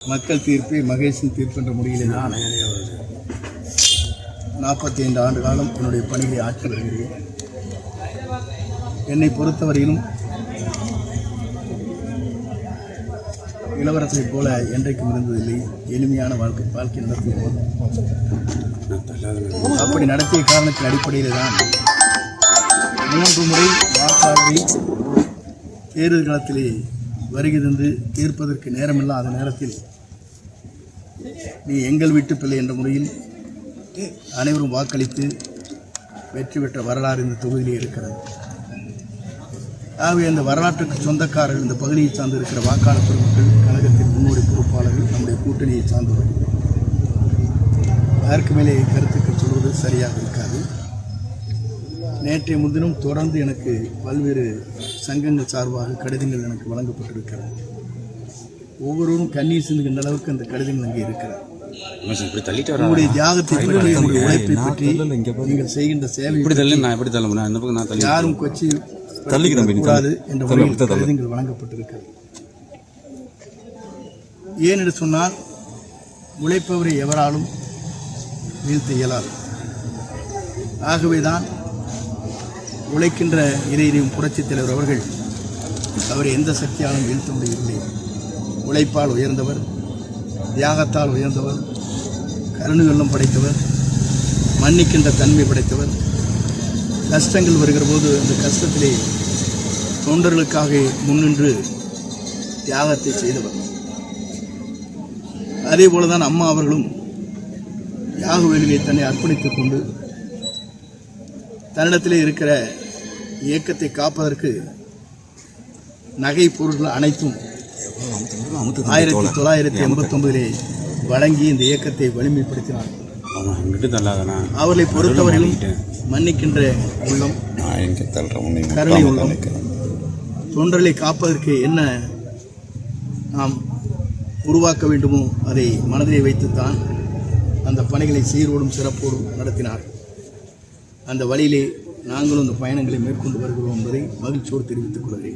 மக்கள் தீர்ப்பே மகேஷின் தீர்ப்பு என்ற முறையிலே நான் நாற்பத்தி ஐந்து ஆண்டு காலம் என்னுடைய பணியை ஆற்றி வருகிறேன். என்னை பொறுத்தவரையிலும் இளவரசரைப் போல என்றைக்கும் இருந்ததில்லை. எளிமையான வாழ்க்கை வாழ்க்கை நடத்துவோம் அப்படி நடத்திய காரணத்தின் அடிப்படையில் தான் மூன்று முறை வாக்காளரை தேர்தல் காலத்திலே வருகை தந்து தீர்ப்பதற்கு நேரமில்லாத நேரத்தில் நீ எங்கள் வீட்டு பிள்ளை என்ற முறையில் அனைவரும் வாக்களித்து வெற்றி பெற்ற வரலாறு இந்த தொகுதியில் இருக்கிறது. ஆகவே அந்த வரலாற்றுக்கு சொந்தக்காரர்கள் இந்த பகுதியை சார்ந்து இருக்கிற வாக்காளர் பெருமக்கள் கழகத்தின் முன்னோடி பொறுப்பாளர்கள் நம்முடைய கூட்டணியை சார்ந்தவர்கள். அதற்கு மேலே கருத்துக்கள் சொல்வது சரியாக இருக்காது. நேற்றைய முன்தினம் தொடர்ந்து எனக்கு பல்வேறு சங்கங்கள் சார்பாக கடிதங்கள் எனக்கு வழங்கப்பட்டிருக்கிறது. ஒவ்வொருவரும் கண்ணீர் சிந்துகின்ற அளவுக்கு அந்த கடிதங்கள் அங்கே இருக்கிறது. உங்களுடைய தியாகத்தை பற்றி உங்களுடைய உழைப்பை பற்றி நீங்கள் செய்கின்ற சேவை இப்படி தள்ளி நான் எப்படி தள்ள இந்த பக்கம் நான் யாரும் கொச்சி தள்ளிக்கிறேன் கூடாது என்ற தள்ளு. கடிதங்கள் வழங்கப்பட்டிருக்கிறது. ஏன் என்று சொன்னால் உழைப்பவரை எவராலும் வீழ்த்த இயலாது. ஆகவேதான் உழைக்கின்ற இறையிலும் புரட்சித் தலைவர் அவர்கள் அவரை எந்த சக்தியாலும் வீழ்த்த முடியவில்லை. உழைப்பால் உயர்ந்தவர் தியாகத்தால் உயர்ந்தவர் கருணை வெள்ளம் படைத்தவர் மன்னிக்கின்ற தன்மை படைத்தவர். கஷ்டங்கள் வருகிற போது அந்த கஷ்டத்திலே தொண்டர்களுக்காக முன்னின்று தியாகத்தை செய்தவர். அதே போலதான் அம்மா அவர்களும் யாக வேலையை தன்னை அர்ப்பணித்துக் கொண்டு தன்னிடத்திலே இருக்கிற இயக்கத்தை காப்பதற்கு நகை பொருட்கள் அனைத்தும் ஆயிரத்தி தொள்ளாயிரத்தி எண்பத்தி ஒன்பதிலே வழங்கி இந்த இயக்கத்தை வலிமைப்படுத்தினார். அவர்களை பொறுத்தவரையிலும் மன்னிக்கின்ற உள்ளம் கருணை உள்ளம். தொண்டர்களை காப்பதற்கு என்ன நாம் உருவாக்க வேண்டுமோ அதை மனதிலே வைத்துத்தான் அந்த பணிகளை சீரோடும் சிறப்போடும் நடத்தினார். அந்த வழியிலே நாங்களும் அந்த பயணங்களை மேற்கொண்டு வருகிறோம் என்பதை மகிழ்ச்சியோடு தெரிவித்துக் கொள்கிறேன்.